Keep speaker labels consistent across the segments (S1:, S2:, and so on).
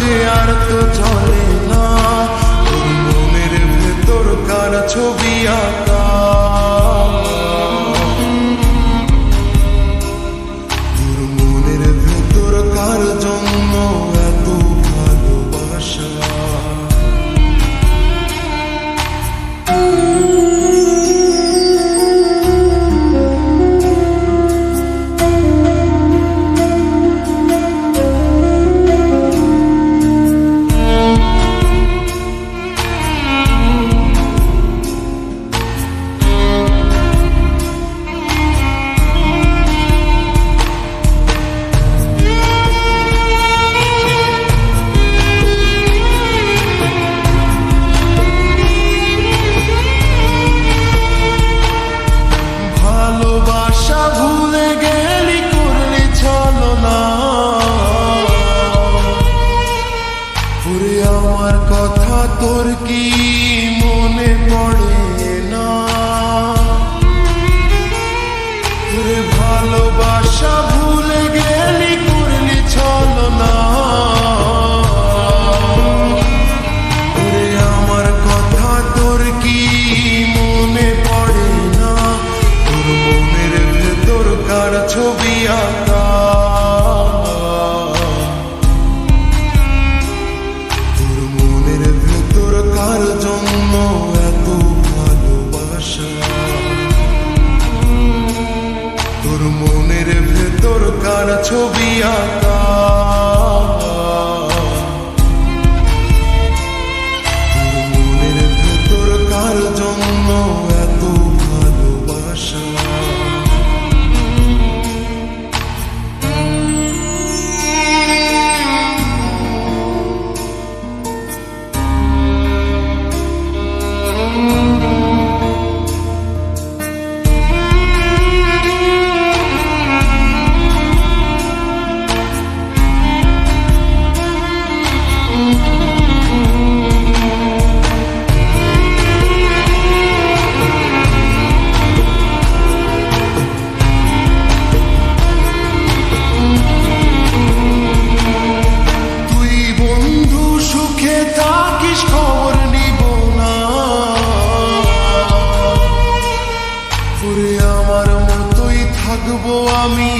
S1: যে আর তো চলে না। তোর মনের ভেতর কার ছবি আঁকা ছবি আঁকা খবর নিব না। পুরে আমার মতোই থাকব আমি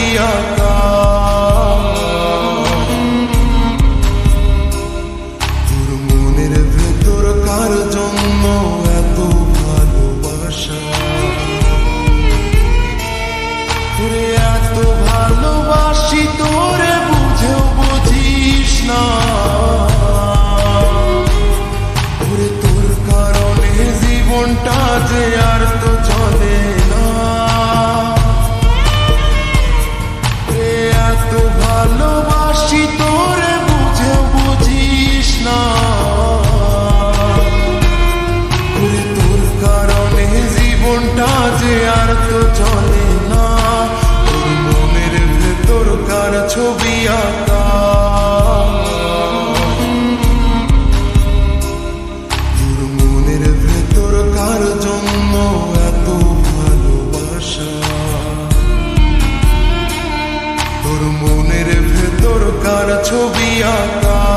S1: We are God. ছবি আঁকা মনের ভেতর কার ভালোবাসা মনের ভেতর কার ছবি আঁকা